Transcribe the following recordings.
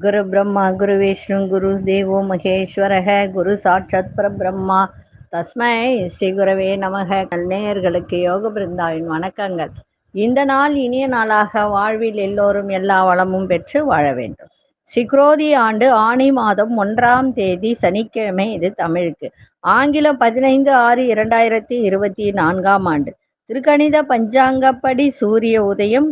குரு பிரம்மா குரு விஷ்ணு குரு தேவோ மகேஸ்வரக குரு சாட்சாத் பரபிரம்மா. தஸ்மை ஸ்ரீ குரவே நமக. நேயர்களுக்கு யோக பிருந்தாவின் வணக்கங்கள். இந்த நாள் இனிய நாளாக வாழ்வில் எல்லோரும் எல்லா வளமும் பெற்று வாழ வேண்டும். சிக்ரோதி ஆண்டு ஆணி மாதம் ஒன்றாம் தேதி சனிக்கிழமை இது தமிழுக்கு. ஆங்கிலம் பதினைந்து ஆறு இரண்டாயிரத்தி இருபத்தி நான்காம் ஆண்டு. திருக்கணித பஞ்சாங்கப்படி சூரிய உதயம்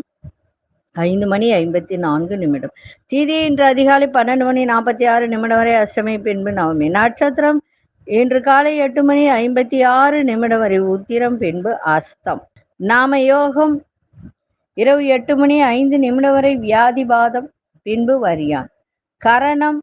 ஐந்து மணி ஐம்பத்தி நான்கு நிமிடம். தீதி இன்று அதிகாலை பன்னெண்டு மணி நாற்பத்தி ஆறு நிமிடம் வரை அஷ்டமி பின்பு நவமி. நட்சத்திரம் இன்று காலை எட்டு மணி ஐம்பத்தி ஆறு நிமிடம் வரை உத்திரம் பின்பு அஸ்தம். நாம யோகம் இரவு எட்டு மணி ஐந்து நிமிடம் வரை வியாதிபாதம் பின்பு வரியான். கரணம்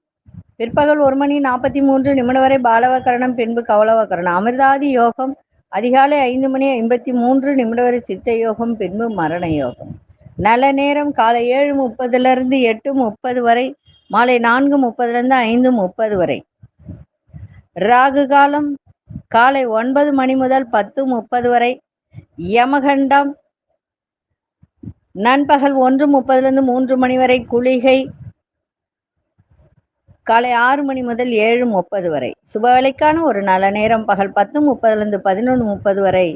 பிற்பகல் ஒரு மணி நாற்பத்தி மூன்று நிமிடம் வரை பாலவ கரணம் பின்பு கவலவ கரணம். அமிர்தாதி யோகம் அதிகாலை ஐந்து மணி ஐம்பத்தி மூன்று நிமிடம் வரை சித்த யோகம் பின்பு மரண யோகம் நல்ல நேரம் காலை ஏழு முப்பதுலேருந்து எட்டு முப்பது வரை மாலை நான்கு முப்பதுலேருந்து ஐந்து முப்பது வரை. ராகு காலம் காலை ஒன்பது மணி முதல் பத்து முப்பது வரை. யமகண்டம் நண்பகல் ஒன்று முப்பதுலேருந்து மூன்று மணி வரை குளிகை காலை ஆறு மணி முதல் ஏழு முப்பது வரை. சுப வேலைக்கான ஒரு நல்ல நேரம் பகல் பத்து முப்பதுலேருந்து பதினொன்று முப்பது வரை.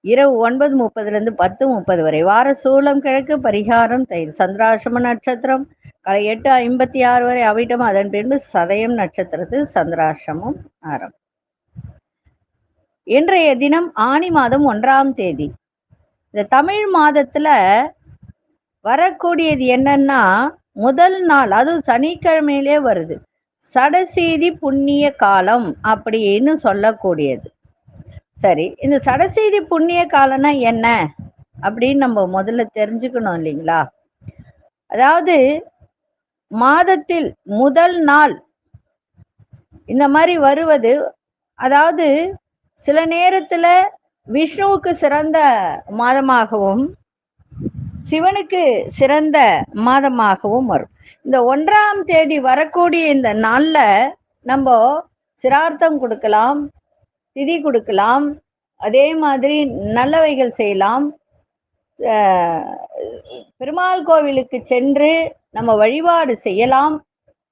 இரவு ஒன்பது முப்பதுலேருந்து பத்து முப்பது வரை. வார சூலம் கிழக்கு பரிகாரம் தயிர் சந்திராசிரம நட்சத்திரம். காலை எட்டு ஐம்பத்தி ஆறு வரை அவிட்டம். அதன் பின்பு சதயம் நட்சத்திரத்தில் சந்திராசிரமம் ஆரம். இன்றைய தினம் ஆணி மாதம் ஒன்றாம் தேதி. இந்த தமிழ் மாதத்துல வரக்கூடியது என்னன்னா முதல் நாள் அதுவும் சனிக்கிழமையிலே வருது. சடசீதி புண்ணிய காலம் அப்படின்னு சொல்லக்கூடியது. சரி இந்த சடசீதி புண்ணிய காலம்னா என்ன அப்படின்னு நம்ம முதல்ல தெரிஞ்சுக்கணும் இல்லைங்களா? அதாவது மாதத்தில் முதல் நாள் இந்த மாதிரி வருவது அதாவது சில நேரத்துல விஷ்ணுவுக்கு சிறந்த மாதமாகவும் சிவனுக்கு சிறந்த மாதமாகவும் வரும். இந்த ஒன்றாம் தேதி வரக்கூடிய இந்த நாளில் நம்ம சிரார்த்தம் கொடுக்கலாம் திதி கொடுக்கலாம் அதே மாதிரி நல்லவைகள் செய்யலாம். பெருமாள் கோவிலுக்கு சென்று நம்ம வழிபாடு செய்யலாம்.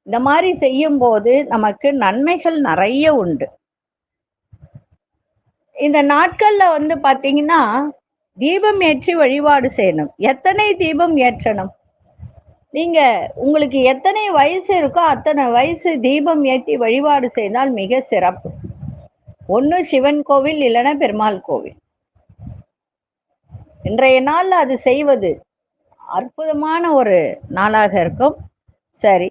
இந்த மாதிரி செய்யும் போது நமக்கு நன்மைகள் நிறைய உண்டு. இந்த நாட்கள்ல வந்து பாத்தீங்கன்னா தீபம் ஏற்றி வழிபாடு செய்யணும். எத்தனை தீபம் ஏற்றணும்? நீங்க உங்களுக்கு எத்தனை வயசு இருக்கோ அத்தனை வயசு தீபம் ஏற்றி வழிபாடு செய்தால் மிக சிறப்பு. ஒன்று சிவன் கோவில் இல்லைன்னா பெருமாள் கோவில். இன்றைய நாளில் அது செய்வது அற்புதமான ஒரு நாளாக இருக்கும். சரி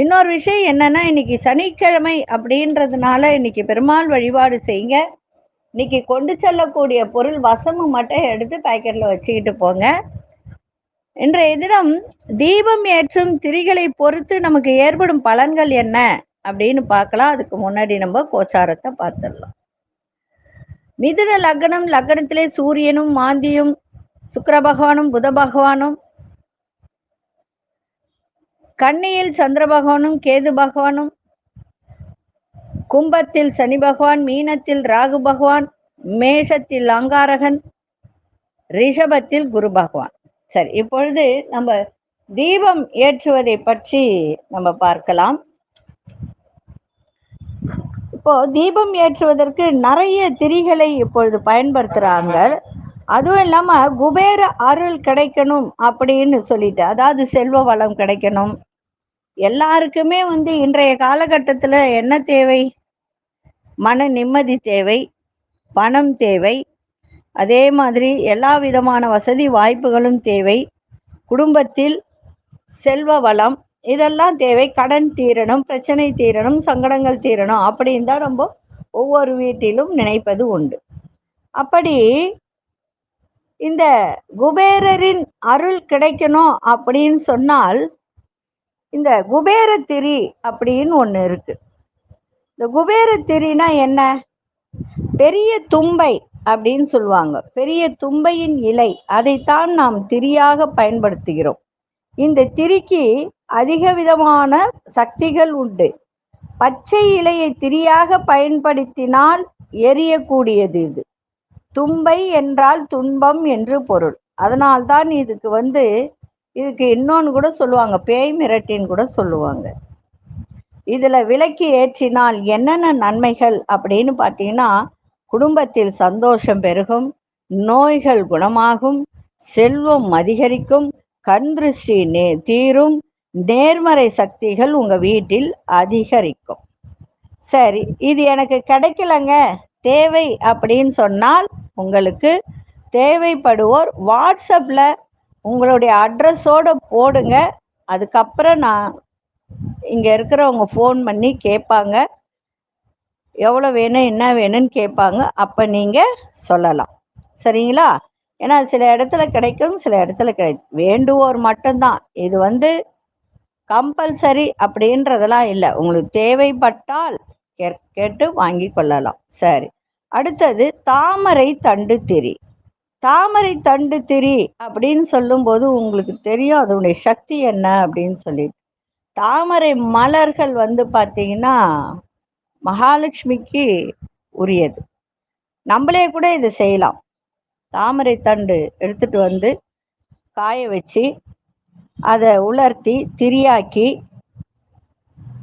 இன்னொரு விஷயம் என்னன்னா இன்னைக்கு சனிக்கிழமை அப்படின்றதுனால இன்னைக்கு பெருமாள் வழிபாடு செய்யுங்க. இன்னைக்கு கொண்டு செல்லக்கூடிய பொருள் வசமு மட்டும் எடுத்து பேக்கெட்ல வச்சுக்கிட்டு போங்க. இன்றைய தினம் தீபம் ஏற்றும் திரிகளை பொறுத்து நமக்கு ஏற்படும் பலன்கள் என்ன அப்படின்னு பார்க்கலாம். அதுக்கு முன்னாடி நம்ம கோச்சாரத்தை பார்த்துடலாம். மிதுன லக்னம் லக்னத்திலே சூரியனும் மாந்தியும் சுக்கர பகவானும் புத பகவானும் கண்ணியில் சந்திர பகவானும் கேது பகவானும் கும்பத்தில் சனி பகவான் மீனத்தில் ராகு பகவான் மேஷத்தில் அங்காரகன் ரிஷபத்தில் குரு பகவான். சரி இப்பொழுது நம்ம தீபம் ஏற்றுவதை பற்றி நம்ம பார்க்கலாம். இப்போ தீபம் ஏற்றுவதற்கு நிறைய திரிகளை இப்பொழுது பயன்படுத்துறாங்க. அதுவும் இல்லாம குபேர அருள் கிடைக்கணும் அப்படின்னு சொல்லிட்டு அதாவது செல்வ வளம் கிடைக்கணும். எல்லாருக்குமே வந்து இன்றைய காலகட்டத்துல என்ன தேவை? மன நிம்மதி தேவை பணம் தேவை. அதே மாதிரி எல்லா விதமான வசதி வாய்ப்புகளும் தேவை. குடும்பத்தில் செல்வ வளம் இதெல்லாம் தேவை. கடன் தீரணும் பிரச்சனை தீரணும் சங்கடங்கள் தீரணும். அப்படின்னு தான் நம்ம ஒவ்வொரு வீட்டிலும் நினைப்பது உண்டு. அப்படி இந்த குபேரரின் அருள் கிடைக்கணும் அப்படின்னு சொன்னால் இந்த குபேர திரி அப்படின்னு ஒன்று இருக்குது இந்த குபேர திரினா என்ன? பெரிய தும்பை அப்படின்னு சொல்லுவாங்க. பெரிய தும்பையின் இலை. அதைத்தான் நாம் திரியாக பயன்படுத்துகிறோம். இந்த திரிக்கு அதிக விதமான சக்திகள் உண்டு. பச்சை இலையை திரியாக பயன்படுத்தினால் எரியக்கூடியது இது. தும்பை என்றால் துன்பம் என்று பொருள். அதனால்தான் இதுக்கு வந்து இதுக்கு இன்னொன்று கூட சொல்லுவாங்க. பேய் மிரட்டின்னு கூட சொல்லுவாங்க. இதுல விளக்கி ஏற்றினால் என்னென்ன நன்மைகள் அப்படின்னு பார்த்தீங்கன்னா குடும்பத்தில் சந்தோஷம் பெருகும் நோய்கள் குணமாகும் செல்வம் அதிகரிக்கும் கண் திருஷ்டி நே தீரும் நேர்மறை சக்திகள் உங்க வீட்டில் அதிகரிக்கும். சரி இது எனக்கு கிடைக்கலங்க தேவை அப்படின்னு சொன்னால் உங்களுக்கு தேவைப்படுவோர் வாட்ஸ்அப்பில் உங்களுடைய அட்ரஸோடு போடுங்க அதுக்கப்புறம் நான் இங்கே இருக்கிறவங்க ஃபோன் பண்ணி கேட்பாங்க. எவ்வளோ வேணும் என்ன வேணும்னு கேட்பாங்க. அப்போ நீங்கள் சொல்லலாம். சரிங்களா? ஏன்னா சில இடத்துல கிடைக்கும் சில இடத்துல கிடைக்கும் வேண்டுவோர் மட்டும்தான். இது வந்து கம்பல்சரி அப்படின்றதெல்லாம் இல்லை. உங்களுக்கு தேவைப்பட்டால் கே- கேட்டு வாங்கி கொள்ளலாம். சரி. அடுத்தது தாமரை தண்டு திரி. தாமரை தண்டு திரி அப்படின்னு சொல்லும்போது உங்களுக்கு தெரியும் அதனுடைய சக்தி என்ன அப்படின்னு சொல்லிட்டு. தாமரை மலர்கள் வந்து பார்த்தீங்கன்னா மகாலட்சுமிக்கு உரியது. நம்மளே கூட இதை செய்யலாம். தாமரை தண்டு எடுத்துட்டு வந்து காய வச்சு அதை உலர்த்தி திரியாக்கி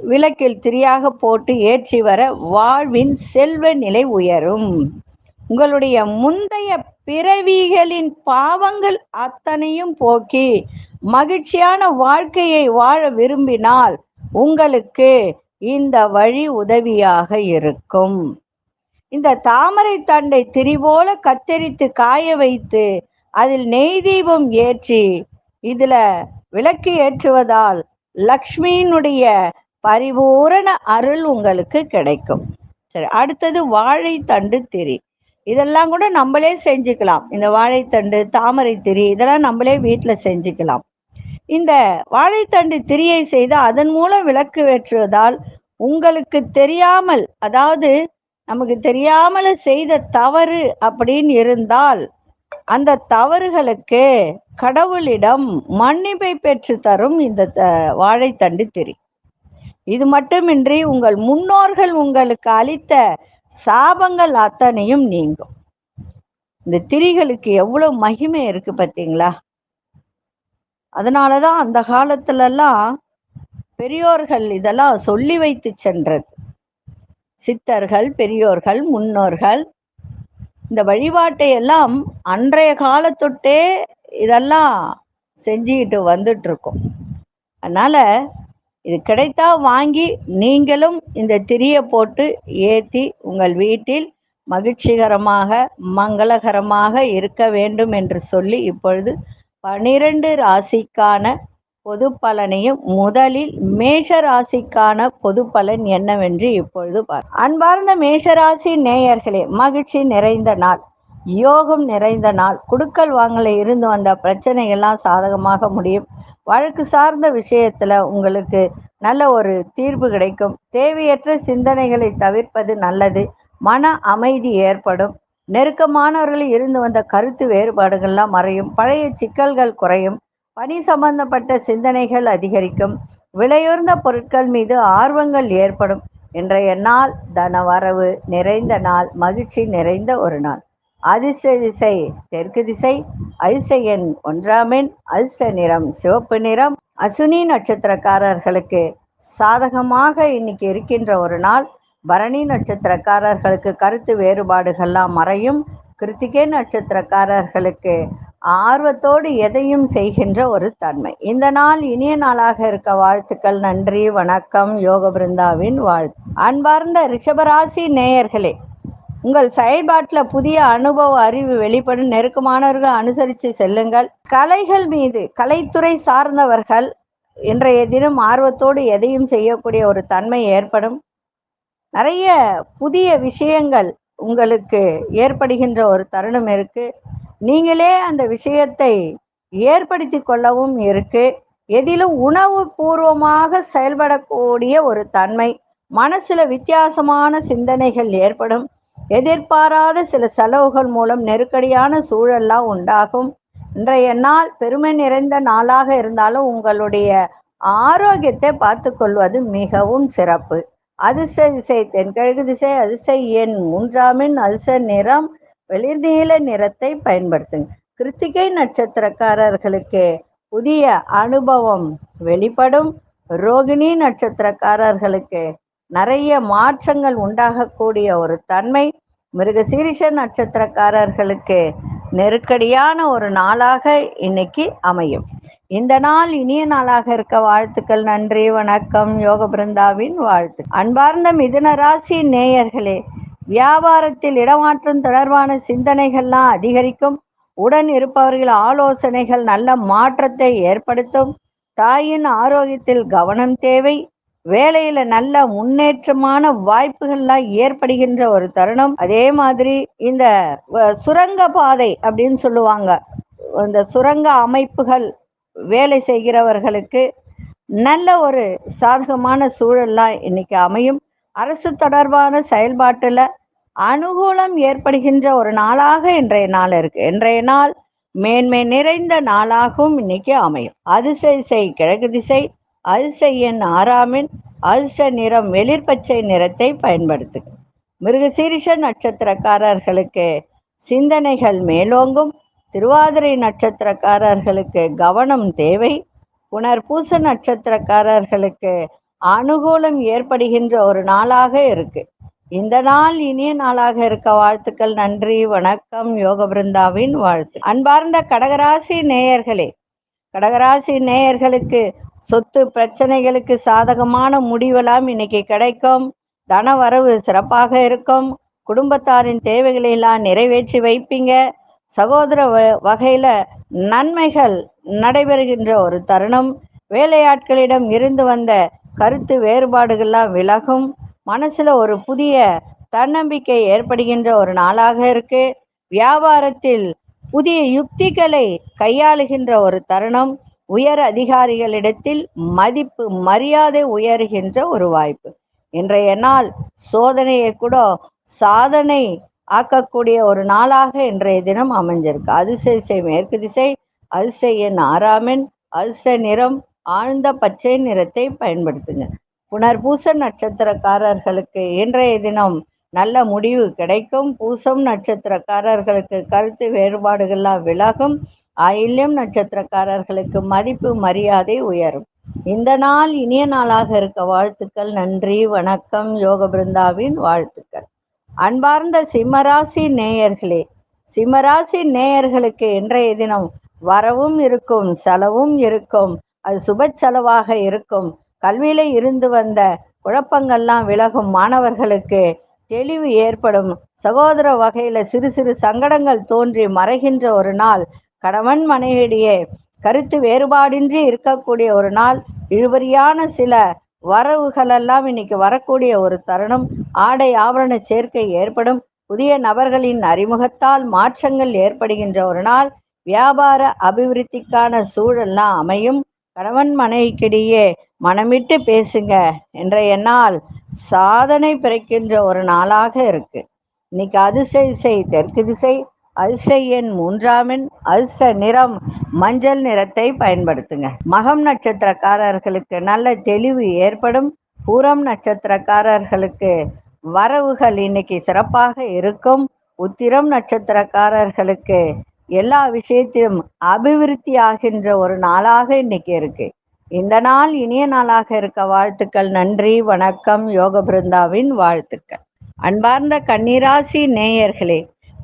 விளக்கில் திரியாக போட்டு ஏற்றி வர வாழ்வின் செல்வ நிலை உயரும். உங்களுடைய முந்தைய பிறவிகளின் பாவங்கள் அத்தனையும் போக்கி மகிழ்ச்சியான வாழ்க்கையை வாழ விரும்பினால் உங்களுக்கு இந்த வழி உதவியாக இருக்கும். இந்த தாமரை தண்டை திரிபோல கத்தரித்து காய வைத்து அதில் நெய் தீபம் ஏற்றி இதுல விளக்கு ஏற்றுவதால் லக்ஷ்மியினுடைய பரிபூரண அருள் உங்களுக்கு கிடைக்கும். சரி அடுத்தது வாழைத்தண்டு திரி. இதெல்லாம் கூட நம்மளே செஞ்சுக்கலாம். இந்த வாழைத்தண்டு தாமரை திரி இதெல்லாம் நம்மளே வீட்டில் செஞ்சுக்கலாம். இந்த வாழைத்தண்டு திரியை செய்து அதன் மூலம் விளக்கு ஏற்றுவதால் உங்களுக்கு தெரியாமல் அதாவது நமக்கு தெரியாமல் செய்த தவறு அப்படின்னு இருந்தால் அந்த தவறுகளுக்கு கடவுளிடம் மன்னிப்பை பெற்று தரும் இந்த த- வாழைத்தண்டு திரி. இது மட்டுமின்றி உங்கள் முன்னோர்கள் உங்களுக்கு அளித்த சாபங்கள் அத்தனையும் நீங்கும். இந்த திரிகளுக்கு எவ்வளவு மகிமை இருக்கு பார்த்தீங்களா அதனாலதான் அந்த காலத்துலலாம் பெரியோர்கள் இதெல்லாம் சொல்லி வைத்து சென்றது. சித்தர்கள் பெரியோர்கள் முன்னோர்கள் இந்த வழிபாட்டை எல்லாம் அன்றைய காலத்தொட்டே இதெல்லாம் செஞ்சுக்கிட்டு வந்துட்டு இருக்கோம் அதனால இது கிடைத்தா வாங்கி நீங்களும் இந்த திரியை போட்டு ஏற்றி உங்கள் வீட்டில் மகிழ்ச்சிகரமாக மங்களகரமாக இருக்க வேண்டும் என்று சொல்லி இப்பொழுது பனிரெண்டு ராசிக்கான பொது பலனையும் முதலில் மேஷ ராசிக்கான பொது பலன் என்னவென்று இப்பொழுது பார் அன்பார்ந்த மேஷராசி நேயர்களே மகிழ்ச்சி நிறைந்த நாள். யோகம் நிறைந்த நாள். குடுக்கல் வாங்கல இருந்து வந்த பிரச்சனைகள்லாம் சாதகமாக முடியும். வழக்கு சார்ந்த விஷயத்துல உங்களுக்கு நல்ல ஒரு தீர்வு கிடைக்கும். தேவையற்ற சிந்தனைகளை தவிர்ப்பது நல்லது. மன அமைதி ஏற்படும். நெருக்கமானவர்கள் இருந்து வந்த கருத்து வேறுபாடுகள்லாம் மறையும். பழைய சிக்கல்கள் குறையும். பணி சம்பந்தப்பட்ட சிந்தனைகள் அதிகரிக்கும். விலையுயர்ந்த பொருட்கள் மீது ஆர்வங்கள் ஏற்படும். இன்றைய நாள் தனவரவு நிறைந்த நாள் மகிழ்ச்சி நிறைந்த ஒரு நாள். அதிர்ஷ்ட திசை தெற்கு திசை அதிர்ஷ்ட எண் ஒன்றாம் அதிர்ஷ்ட நிறம் சிவப்பு நிறம். அசுனி நட்சத்திரக்காரர்களுக்கு சாதகமாக இன்னைக்கு இருக்கின்ற ஒரு நாள் பரணி நட்சத்திரக்காரர்களுக்கு கருத்து வேறுபாடுகள்லாம் மறையும். கிருத்திகே நட்சத்திரக்காரர்களுக்கு ஆர்வத்தோடு எதையும் செய்கின்ற ஒரு தன்மை. இந்த நாள் இனிய நாளாக இருக்க வாழ்த்துக்கள் நன்றி வணக்கம் யோக பிருந்தாவின் வாழ்த்து அன்பார்ந்த ரிஷபராசி நேயர்களே உங்கள் செயல்பாட்டில் புதிய அனுபவ அறிவு வெளிப்படும். நெருக்கமானவர்கள் அனுசரித்து செல்லுங்கள். கலைகள் மீது கலைத்துறை சார்ந்தவர்கள் இன்றைய தினம் ஆர்வத்தோடு எதையும் செய்யக்கூடிய ஒரு தன்மை ஏற்படும். நிறைய புதிய விஷயங்கள் உங்களுக்கு ஏற்படுகின்ற ஒரு தருணம் இருக்கு. நீங்களே அந்த விஷயத்தை ஏற்படுத்தி கொள்ளவும் இருக்கு. எதிலும் உணவு பூர்வமாக செயல்படக்கூடிய ஒரு தன்மை மனசுல வித்தியாசமான சிந்தனைகள் ஏற்படும். எதிர்பாராத சில செலவுகள் மூலம் நெருக்கடியான சூழல்லாம் உண்டாகும். இன்றைய நாள் பெருமை நிறைந்த நாளாக இருந்தாலும் உங்களுடைய ஆரோக்கியத்தை பார்த்து கொள்வது மிகவும் சிறப்பு. அதிர்ஷ்ட திசை தென்கிழக்கு திசை அதிர்ஷ்ட எண் மூன்றாமின் எண் அதிர்ஷ்ட நிறம் வெளிர் நீல நிறத்தை பயன்படுத்துங்க. கிருத்திகை நட்சத்திரக்காரர்களுக்கு புதிய அனுபவம் வெளிப்படும். ரோகிணி நட்சத்திரக்காரர்களுக்கு நிறைய மாற்றங்கள் உண்டாகக்கூடிய ஒரு தன்மை. மிருகசீரிஷ நட்சத்திரக்காரர்களுக்கு நெருக்கடியான ஒரு நாளாக இன்னைக்கு அமையும். இந்த நாள் இனிய நாளாக இருக்க வாழ்த்துக்கள் நன்றி வணக்கம் யோக பிருந்தாவின் வாழ்த்து அன்பார்ந்த மிதுன ராசி நேயர்களே வியாபாரத்தில் இடமாற்றம் தொடர்பான சிந்தனைகள்லாம் அதிகரிக்கும். உடன் இருப்பவர்கள் ஆலோசனைகள் நல்ல மாற்றத்தை ஏற்படுத்தும். தாயின் ஆரோக்கியத்தில் கவனம் தேவை. வேலையில நல்ல முன்னேற்றமான வாய்ப்புகள்லாம் ஏற்படுகின்ற ஒரு தருணம். அதே மாதிரி இந்த வ- சுரங்க பாதை அப்படின்னு சொல்லுவாங்க. இந்த சுரங்க அமைப்புகள் வேலை செய்கிறவர்களுக்கு நல்ல ஒரு சாதகமான சூழல்லாம் இன்னைக்கு அமையும். அரசு தொடர்பான செயல்பாட்டுல அனுகூலம் ஏற்படுகின்ற ஒரு நாளாக இன்றைய நாள் இருக்கு. இன்றைய நாள் மேன்மை நிறைந்த நாளாகவும் இன்னைக்கு அமையும். அதிசய செய் கிழக்கு திசை அதிசையின் எண் ஆறாமின் அதிர்ஷ்ட நிறம் வெளிர் பச்சை நிறத்தை பயன்படுத்து மிருகசீரிஷ நட்சத்திரக்காரர்களுக்கு சிந்தனைகள் மேலோங்கும். திருவாதிரை நட்சத்திரக்காரர்களுக்கு கவனம் தேவை. புனர்பூச நட்சத்திரக்காரர்களுக்கு அனுகூலம் ஏற்படுகின்ற ஒரு நாளாக இருக்கு. இந்த நாள் இனிய நாளாக இருக்க வாழ்த்துக்கள் நன்றி வணக்கம் யோக பிருந்தாவின் வாழ்த்து. அன்பார்ந்த கடகராசி நேயர்களே கடகராசி நேயர்களுக்கு சொத்து பிரச்சனைகளுக்கு சாதகமான முடிவெல்லாம் இன்னைக்கு கிடைக்கும். தன வரவு சிறப்பாக இருக்கும். குடும்பத்தாரின் தேவைகளை எல்லாம் நிறைவேற்றி வைப்பீங்க. சகோதர வ- வகையில நன்மைகள் நடைபெறுகின்ற ஒரு தருணம். வேலையாட்களிடம் இருந்து வந்த கருத்து வேறுபாடுகள்லாம் விலகும். மனசுல ஒரு புதிய தன்னம்பிக்கை ஏற்படுகின்ற ஒரு நாளாக இருக்கு. வியாபாரத்தில் புதிய யுக்திகளை கையாளுகின்ற ஒரு தருணம். உயர் அதிகாரிகளிடத்தில் மதிப்பு மரியாதை உயர்கின்ற ஒரு வாய்ப்பு. இன்றைய நாள் சோதனையை கூட சாதனை ஆக்கக்கூடிய ஒரு நாளாக இன்றைய தினம் அமைஞ்சிருக்கு. அதிசய திசை மேற்கு திசை அதிர்ஷ்ட எண் ஆறாமென் அதிர்ஷ்ட நிறம் ஆழ்ந்த பச்சை நிறத்தை பயன்படுத்துங்க. புனர்பூச நட்சத்திரக்காரர்களுக்கு இன்றைய தினம் நல்ல முடிவு கிடைக்கும். பூசம் நட்சத்திரக்காரர்களுக்கு கருத்து வேறுபாடுகள்லாம் விலகும். ஆயில்யம் நட்சத்திரக்காரர்களுக்கு மதிப்பு மரியாதை உயரும். இந்த நாள் இனிய நாளாக இருக்க வாழ்த்துக்கள். நன்றி வணக்கம். யோக பிருந்தாவின் வாழ்த்து. அன்பார்ந்த சிம்மராசி நேயர்களே சிம்மராசி நேயர்களுக்கு இன்றைய தினம் வரவும் இருக்கும் செலவும் இருக்கும் அது சுப செலவாக இருக்கும். கல்வியில இருந்து வந்த குழப்பங்கள்லாம் விலகும் மாணவர்களுக்கு தெளிவு ஏற்படும். சகோதர வகையில சிறு சிறு சங்கடங்கள் தோன்றி மறைகின்ற ஒரு நாள். கணவன் மனைவியிடையே கருத்து வேறுபாடின்றி இருக்கக்கூடிய ஒரு நாள். இழுபறியான சில வரவுகளெல்லாம் இன்னைக்கு வரக்கூடிய ஒரு தருணம். ஆடை ஆவரண சேர்க்கை ஏற்படும். புதிய நபர்களின் அறிமுகத்தால் மாற்றங்கள் ஏற்படுகின்ற ஒரு நாள். வியாபார அபிவிருத்திக்கான சூழல்லாம் அமையும். கணவன் மனைவிக்கிடையே மனமிட்டு பேசுங்க இன்றைய நாள் சாதனை பிறக்கின்ற ஒரு நாளாக இருக்கு. இன்னைக்கு அதிர்ஷ்ட திசை தெற்கு திசை அல்சை எண் மூன்றாமின் அல்ச நிறம் மஞ்சள் நிறத்தை பயன்படுத்துங்க. மகம் நட்சத்திரக்காரர்களுக்கு நல்ல தெளிவு ஏற்படும். பூரம் நட்சத்திரக்காரர்களுக்கு வரவுகள் இன்னைக்கு சிறப்பாக இருக்கும். உத்திரம் நட்சத்திரக்காரர்களுக்கு எல்லா விஷயத்திலும் அபிவிருத்தி ஆகின்ற ஒரு நாளாக இன்னைக்கு இருக்கு. இந்த நாள் இனிய நாளாக இருக்க வாழ்த்துக்கள் நன்றி வணக்கம் யோக பிருந்தாவின் வாழ்த்துக்கள். அன்பார்ந்த கன்னிராசி நேயர்களே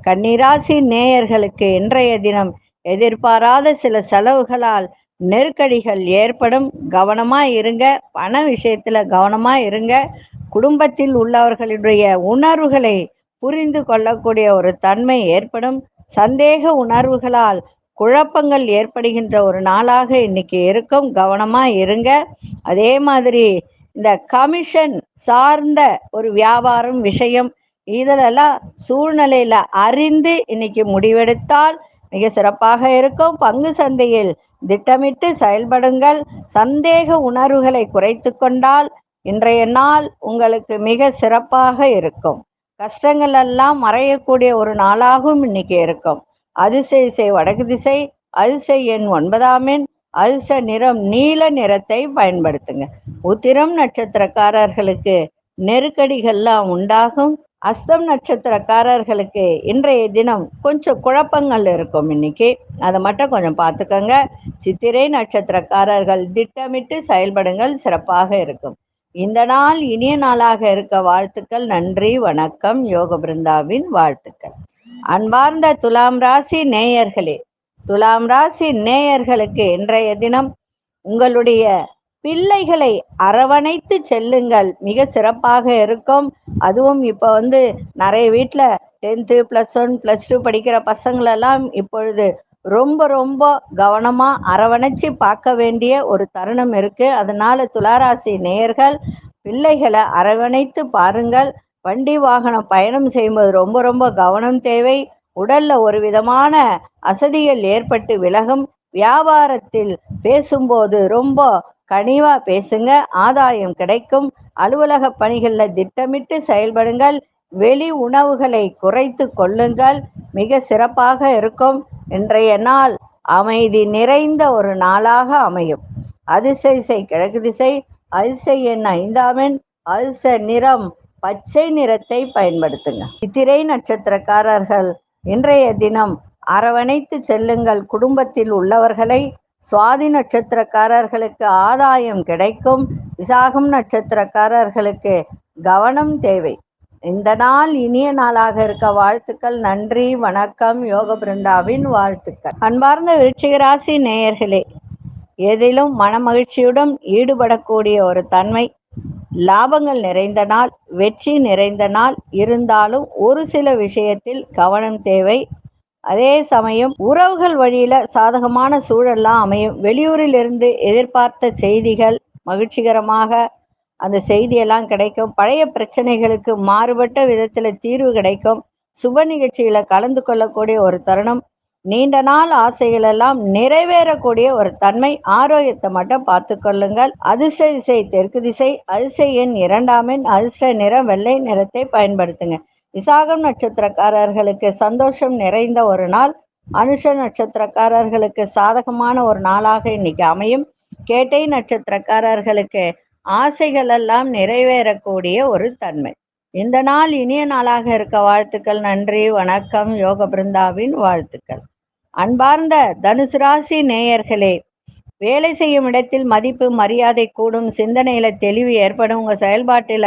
கன்னிராசி நேயர்களுக்கு இன்றைய தினம் எதிர்பாராத சில செலவுகளால் நெருக்கடிகள் ஏற்படும். கவனமா இருங்க. பண விஷயத்துல கவனமா இருங்க. குடும்பத்தில் உள்ளவர்களுடைய உணர்வுகளை புரிந்து கொள்ளக்கூடிய ஒரு தன்மை ஏற்படும். சந்தேக உணர்வுகளால் குழப்பங்கள் ஏற்படுகின்ற ஒரு நாளாக இன்னைக்கு இருக்கும். கவனமா இருங்க. அதே மாதிரி இந்த கமிஷன் சார்ந்த ஒரு வியாபாரம் விஷயம் இதெல்லாம் சூழ்நிலையில அறிந்து இன்னைக்கு முடிவெடுத்தால் மிக சிறப்பாக இருக்கும். பங்கு சந்தையில் திட்டமிட்டு செயல்படுங்கள். சந்தேக உணர்வுகளை குறைத்து கொண்டால் இன்றைய நாள் உங்களுக்கு மிக சிறப்பாக இருக்கும். கஷ்டங்கள் எல்லாம் மறையக்கூடிய ஒரு நாளாகவும் இன்னைக்கு இருக்கும். அதிர்ஷ்ட இசை வடக்கு திசை அதிர்ஷ்ட எண் ஒன்பதாம் எண் அதிர்ஷ்ட நிறம் நீல நிறத்தை பயன்படுத்துங்க. உத்திரம் நட்சத்திரக்காரர்களுக்கு நெருக்கடிகள்லாம் உண்டாகும். அஸ்தம் நட்சத்திரக்காரர்களுக்கு இன்றைய தினம் கொஞ்சம் குழப்பங்கள் இருக்கும் இன்னைக்கு. அதை மட்டும் கொஞ்சம் பார்த்துக்கோங்க. சித்திரை நட்சத்திரக்காரர்கள் திட்டமிட்டு செயல்படுங்கள். சிறப்பாக இருக்கும். இந்த நாள் இனிய நாளாக இருக்க வாழ்த்துக்கள். நன்றி வணக்கம். யோக பிருந்தாவின் வாழ்த்துக்கள். அன்பார்ந்த துலாம் ராசி நேயர்களே துலாம் ராசி நேயர்களுக்கு இன்றைய தினம் உங்களுடைய பிள்ளைகளை அரவணைத்து செல்லுங்கள். மிக சிறப்பாக இருக்கும். அதுவும் இப்போ வந்து நிறைய வீட்டில் tenth plus one plus two படிக்கிற பசங்களெல்லாம் இப்பொழுது ரொம்ப ரொம்ப கவனமாக அரவணைச்சு பார்க்க வேண்டிய ஒரு தருணம் இருக்குது அதனால துளாராசி நேயர்கள் பிள்ளைகளை அரவணைத்து பாருங்கள். வண்டி வாகனம் பயணம் செய்யும்போது ரொம்ப ரொம்ப கவனம் தேவை. உடல்ல ஒரு விதமான அசதிகள் ஏற்பட்டு விலகும். வியாபாரத்தில் பேசும்போது ரொம்ப கனிவா பேசுங்க. ஆதாயம் கிடைக்கும். அலுவலக பணிகளில் திட்டமிட்டு செயல்படுங்கள். வெளி உணவுகளை குறைத்து கொள்ளுங்கள். மிக சிறப்பாக இருக்கும். இன்றைய நாள் அமைதி நிறைந்த ஒரு நாளாக அமையும். அதிசைசை கிழக்கு திசை அதிசை எண் ஐந்தாமின் அதிர்ஷ்ட நிறம் பச்சை நிறத்தை பயன்படுத்துங்க. சித்திரை நட்சத்திரக்காரர்கள் இன்றைய தினம் அரவணைத்து செல்லுங்கள். குடும்பத்தில் உள்ளவர்களை சுவாதி நட்சத்திரக்காரர்களுக்கு ஆதாயம் கிடைக்கும். விசாகம் நட்சத்திரக்காரர்களுக்கு கவனம் தேவை. இந்த நாள் இனிய நாளாக இருக்க வாழ்த்துக்கள். நன்றி வணக்கம். யோக பிருந்தாவின் வாழ்த்துக்கள். அன்பார்ந்த விருச்சிகராசி நேயர்களே எதிலும் மனமகிழ்ச்சியுடன் ஈடுபடக்கூடிய ஒரு தன்மை லாபங்கள் நிறைந்த நாள் வெற்றி நிறைந்த நாள் இருந்தாலும் ஒரு சில விஷயத்தில் கவனம் தேவை. அதே சமயம் உறவுகள் வழியில சாதகமான சூழல்லாம் அமையும். வெளியூரில் இருந்து எதிர்பார்த்த செய்திகள் மகிழ்ச்சிகரமாக அந்த செய்தியெல்லாம் கிடைக்கும். பழைய பிரச்சனைகளுக்கு மாறுபட்ட விதத்துல தீர்வு கிடைக்கும். சுப நிகழ்ச்சியில கலந்து கொள்ளக்கூடிய ஒரு தருணம். நீண்ட நாள் ஆசைகள் எல்லாம் நிறைவேறக்கூடிய ஒரு தன்மை ஆரோக்கியத்தை மட்டும் பார்த்து கொள்ளுங்கள். அதிர்ஷ்ட திசை தெற்கு திசை அதிர்ஷ்ட எண் இரண்டாம் எண் அதிர்ஷ்ட நிறம் வெள்ளை நிறத்தை பயன்படுத்துங்க. விசாகம் நட்சத்திரக்காரர்களுக்கு சந்தோஷம் நிறைந்த ஒரு நாள் அனுஷ நட்சத்திரக்காரர்களுக்கு சாதகமான ஒரு நாளாக இன்னைக்கு அமையும். கேட்டை நட்சத்திரக்காரர்களுக்கு ஆசைகள் எல்லாம் நிறைவேறக்கூடிய ஒரு தன்மை. இந்த நாள் இனிய நாளாக இருக்க வாழ்த்துக்கள் நன்றி வணக்கம் யோக பிருந்தாவின் வாழ்த்துக்கள். அன்பார்ந்த தனுசு ராசி நேயர்களே வேலை செய்யும் இடத்தில் மதிப்பு மரியாதை கூடும் சிந்தனையில தெளிவு ஏற்படும். உங்க செயல்பாட்டில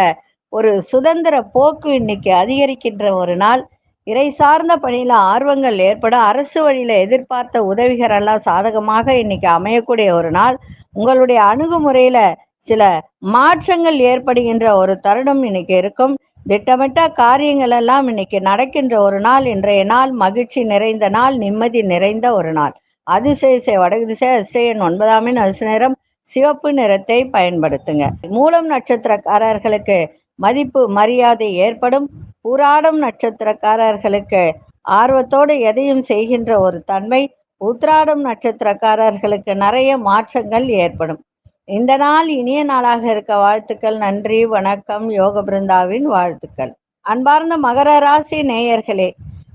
ஒரு சுதந்திர போக்கு இன்னைக்கு அதிகரிக்கின்ற ஒரு நாள். இறை சார்ந்த பணியில ஆர்வங்கள் ஏற்படும் அரசு வழியில எதிர்பார்த்த உதவிகள் எல்லாம் சாதகமாக இன்னைக்கு அமையக்கூடிய ஒரு நாள். உங்களுடைய அணுகுமுறையில சில மாற்றங்கள் ஏற்படுகின்ற ஒரு தருணம் இன்னைக்கு இருக்கும். திட்டமிட்ட காரியங்கள் எல்லாம் இன்னைக்கு நடக்கின்ற ஒரு நாள். இன்றைய நாள் மகிழ்ச்சி நிறைந்த நாள் நிம்மதி நிறைந்த ஒரு நாள். அதிசய வடகு திசை அதிசயன் ஒன்பதாம் எண் அதிர்ஷ்ட நிறம். சிவப்பு நிறத்தை பயன்படுத்துங்க. மூலம் நட்சத்திரக்காரர்களுக்கு மதிப்பு மரியாதை ஏற்படும். பூராடம் நட்சத்திரக்காரர்களுக்கு ஆர்வத்தோடு எதையும் செய்கின்ற ஒரு தன்மை உத்ராடம் நட்சத்திரக்காரர்களுக்கு நிறைய மாற்றங்கள் ஏற்படும். இந்த நாள் இனிய நாளாக இருக்க வாழ்த்துக்கள் நன்றி வணக்கம் யோக பிருந்தாவின் வாழ்த்துக்கள். அன்பார்ந்த மகர ராசி நேயர்களே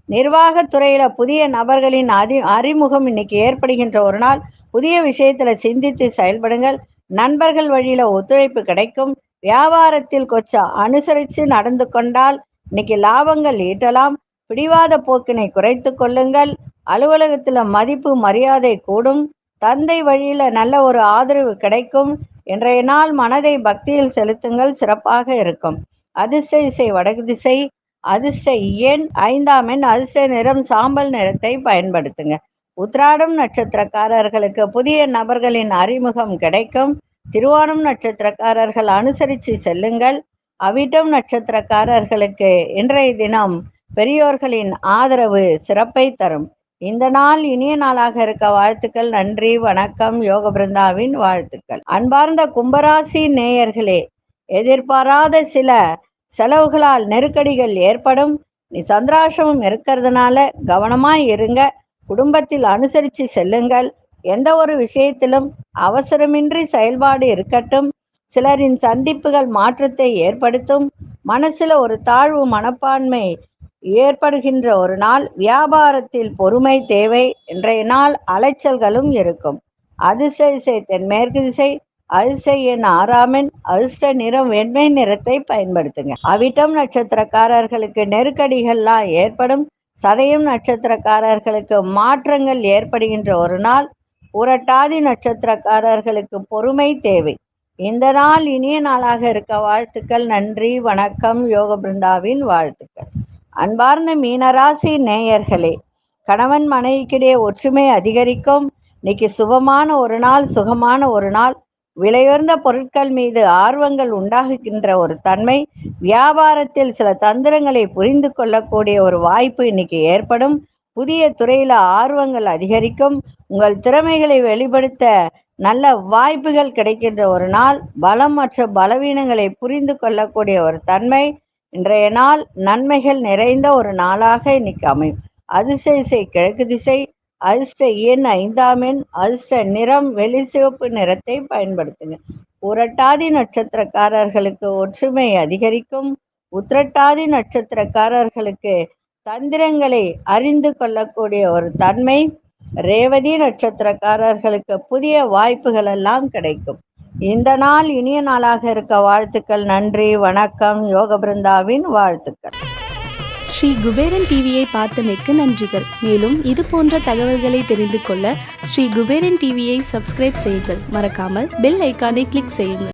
நிர்வாகத்துறையில புதிய நபர்களின் அதி அறிமுகம் இன்னைக்கு ஏற்படுகின்ற ஒரு நாள். புதிய விஷயத்துல சிந்தித்து செயல்படுங்கள். நண்பர்கள் வழியில ஒத்துழைப்பு கிடைக்கும். வியாபாரத்தில் கொஞ்சம் அனுசரித்து நடந்து கொண்டால் இன்னைக்கு லாபங்கள் ஈட்டலாம். பிடிவாத போக்கினை குறைத்து கொள்ளுங்கள். அலுவலகத்தில் மதிப்பு மரியாதை கூடும். தந்தை வழியில் நல்ல ஒரு ஆதரவு கிடைக்கும். இன்றைய நாள் மனதை பக்தியில் செலுத்துங்கள். சிறப்பாக இருக்கும். அதிர்ஷ்ட இசை வடக்கு திசை. அதிர்ஷ்ட எண் ஐந்தாம் எண். அதிர்ஷ்ட நிறம் சாம்பல் நிறத்தை பயன்படுத்துங்க. உத்ராடம் நட்சத்திரக்காரர்களுக்கு புதிய நபர்களின் அறிமுகம் கிடைக்கும். திருவோணம் நட்சத்திரக்காரர்கள் அனுசரித்து செல்லுங்கள். அவிட்டம் நட்சத்திரக்காரர்களுக்கு இன்றைய தினம் பெரியோர்களின் ஆதரவு சிறப்பை தரும். இந்த நாள் இனிய நாளாக இருக்க வாழ்த்துக்கள் நன்றி வணக்கம் யோக பிருந்தாவின் வாழ்த்துக்கள். அன்பார்ந்த கும்பராசி நேயர்களே எதிர்பாராத சில செலவுகளால் நெருக்கடிகள் ஏற்படும். நீ சந்திராசமும் இருக்கிறதுனால கவனமாக இருங்க. குடும்பத்தில் அனுசரித்து செல்லுங்கள். எந்த ஒரு விஷயத்திலும் அவசரமின்றி செயல்பாடு இருக்கட்டும். சிலரின் சந்திப்புகள் மாற்றத்தை ஏற்படுத்தும். மனசுல ஒரு தாழ்வு மனப்பான்மை ஏற்படுகின்ற ஒரு நாள் வியாபாரத்தில் பொறுமை தேவை இன்றைய நாள் அலைச்சல்களும் இருக்கும். அதிர்ஷ்ட திசை தென்மேற்கு திசை அதிர்ஷ்ட எண் ஆறாமின் அதிர்ஷ்ட நிறம் வெண்மை நிறத்தை பயன்படுத்துங்க. அவிட்டம் நட்சத்திரக்காரர்களுக்கு நெருக்கடிகள்லாம் ஏற்படும். சதயம் நட்சத்திரக்காரர்களுக்கு மாற்றங்கள் ஏற்படுகின்ற ஒரு நாள் உரட்டாதி நட்சத்திரக்காரர்களுக்கு பொறுமை தேவை. இந்த நாள் இனிய நாளாக இருக்க வாழ்த்துக்கள். நன்றி வணக்கம். யோக பிருந்தாவின் வாழ்த்துக்கள். அன்பார்ந்த மீனராசி நேயர்களே கணவன் மனைவிக்கிடையே ஒற்றுமை அதிகரிக்கும். இன்னைக்கு சுபமான ஒரு நாள் சுகமான ஒரு நாள். விலையுயர்ந்த பொருட்கள் மீது ஆர்வங்கள் உண்டாகுகின்ற ஒரு தன்மை. வியாபாரத்தில் சில தந்திரங்களை புரிந்து கொள்ளக்கூடிய ஒரு வாய்ப்பு இன்னைக்கு ஏற்படும். புதிய துறையில ஆர்வங்கள் அதிகரிக்கும். உங்கள் திறமைகளை வெளிப்படுத்த நல்ல வாய்ப்புகள் கிடைக்கின்ற ஒரு நாள். பலம் மற்றும் பலவீனங்களை புரிந்து கொள்ளக்கூடிய ஒரு தன்மை. இன்றைய நாள் நன்மைகள் நிறைந்த ஒரு நாளாக இன்னைக்கு அமையும். அதிர்ஷ்ட இசை கிழக்கு திசை. அதிர்ஷ்ட எண் ஐந்தாம் எண். அதிர்ஷ்ட நிறம் வெளி சிவப்பு நிறத்தை பயன்படுத்துங்க. உரட்டாதி நட்சத்திரக்காரர்களுக்கு ஒற்றுமை அதிகரிக்கும். உத்திரட்டாதி நட்சத்திரக்காரர்களுக்கு தந்திரங்களை அறிந்து கொள்ளக்கூடிய ஒரு தன்மை ரேவதி நட்சத்திரக்காரர்களுக்கு புதிய வாய்ப்புகள் எல்லாம் கிடைக்கும். இந்த நாள் இனிய நாளாக இருக்க வாழ்த்துக்கள் நன்றி வணக்கம் யோக பிருந்தாவின் வாழ்த்துக்கள். ஸ்ரீ குபேரன் டிவியை பார்த்தமைக்கு நன்றிகள். மேலும் இது போன்ற தகவல்களை தெரிந்து கொள்ள ஸ்ரீ குபேரன் டிவியை சப்ஸ்கிரைப் செய்யுங்கள். மறக்காமல் பெல் ஐக்கானை கிளிக் செய்யுங்கள்.